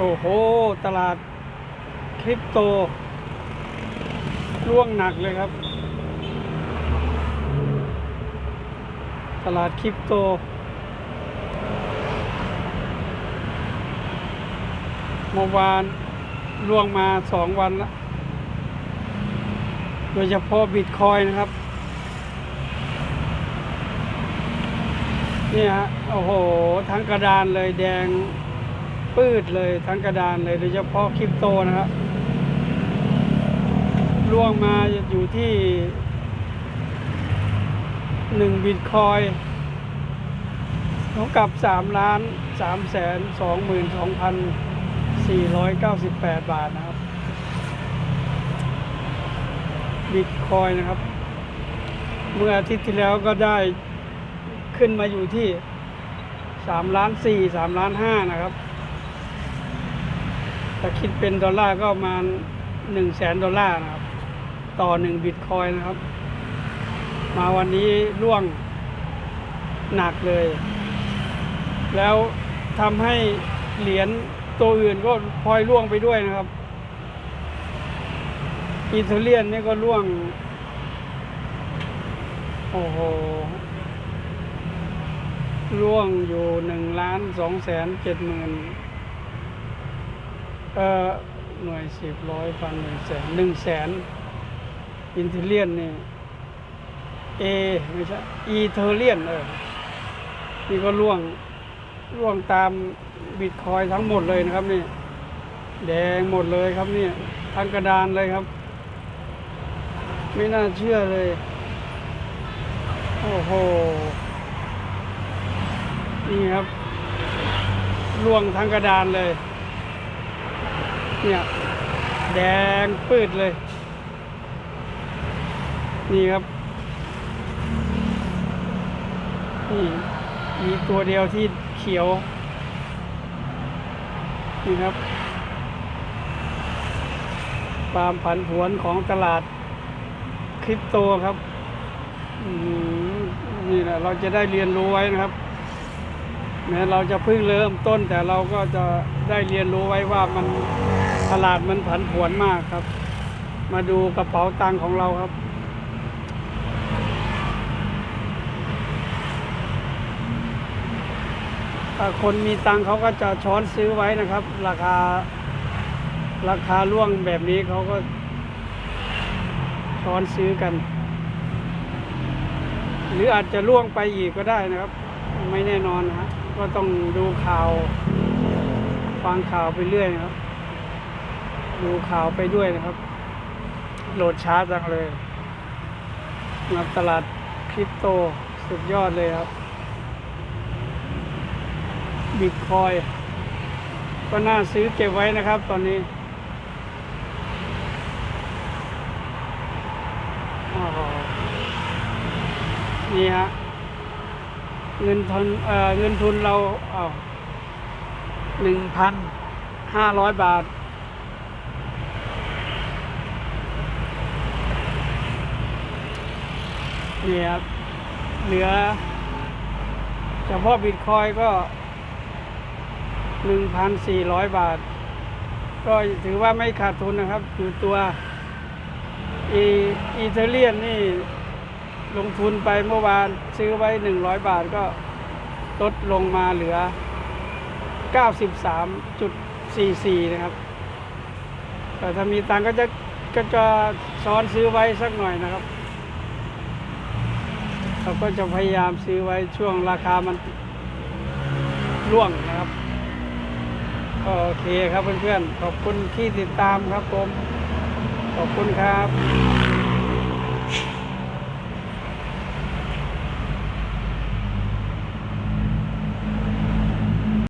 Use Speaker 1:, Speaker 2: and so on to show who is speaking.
Speaker 1: โอ้โห ตลาดคริปโตร่วงหนักเลยครับ ตลาดคริปโต เมื่อวานล่วงมาสองวันแล้วโดยเฉพาะบิตคอยนะครับนี่ฮะ โอ้โห ทั้งกระดานเลยแดง ปืดเลยทั้งกระดานเลยโดยเฉพาะคริปโตนะครับล่วงมาอยู่ที่หนึ่งบิตคอยเท่ากับสามล้านสามแสนสองหมื่นสองพันสี่ร้อยเก้าสิบแปดบาทนะครับ บิตคอยนะครับ เมื่ออาทิตย์ที่แล้วก็ได้ขึ้นมาอยู่ที่สามล้านสี่สามล้านห้านะครับ ถ้าคิดเป็นดอลลาร์ก็ประมาณหนึ่งแสนดอลลาร์นะครับ ต่อหนึ่งบิตคอยนะครับ มาวันนี้ร่วงหนักเลย แล้วทำให้เหรียญตัวอื่นก็พลอยร่วงไปด้วยนะครับอิตาเลียนนี่ก็ร่วง โอ้โห ร่วงอยู่หนึ่งล้านสองแสนเจ็ดหมื่น หน่วยสิบร้อยพันหนึ่งแสนหนึ่งแสนอินเทเลียนนี่เอไม่ใช่อีเทเลียนเออนี่ก็ร่วงร่วงตามบิตคอยทั้งหมดเลยนะครับนี่ แดงหมดเลยครับเนี่ยทั้งกระดานเลยครับ ไม่น่าเชื่อเลย โอ้โห นี่ครับล่วงทั้งกระดานเลย เนี่ยแดงปืดเลย นี่ครับนี่มีตัวเดียวที่เขียว นี่ครับความผันผวนของตลาดคริปโตครับนี่แหละเราจะได้เรียนรู้ไว้นะครับ แม้เราจะเพิ่งเริ่มต้นแต่เราก็จะได้เรียนรู้ไว้ว่ามัน ตลาดมันผันผวนมากครับ มาดูกระเป๋าตังค์ของเราครับ ถ้าคนมีตังค์เขาก็จะช้อนซื้อไว้นะครับ ราคาราคาล่วงแบบนี้เขาก็ ช้อนซื้อกัน หรืออาจจะล่วงไปอีกก็ได้นะครับ ไม่แน่นอนนะฮะก็ต้องดูข่าว ฟังข่าวไปเรื่อยนะครับ ดูข่าวไปด้วยนะครับ โหลดช้าจังเลยนับตลาดคริปโตสุดยอดเลยครับบิตคอยก็น่าซื้อเก็บไว้นะครับตอนนี้นี่ฮะเงินทุนเอ่อเงินทุนเราเอาหนึ่งพันห้าร้อยบาท นี่ครับ เหลือเฉพาะบิตคอยก็หนึ่งพันสี่ร้อยบาท ก็ถือว่าไม่ขาดทุนนะครับ อยู่ตัวอีอีเทเลียนนี่ลงทุนไปเมื่อวานซื้อไว้หนึ่งร้อยบาทก็ลดลงมาเหลือเก้าสิบสามจุดสี่สี่นะครับ แต่ถ้ามีตังก็จะก็จะซ้อนซื้อไว้สักหน่อยนะครับ เราก็จะพยายามซื้อไว้ช่วงราคามันร่วงนะครับก็โอเคครับเพื่อนๆ ขอบคุณที่ติดตามครับผม ขอบคุณครับ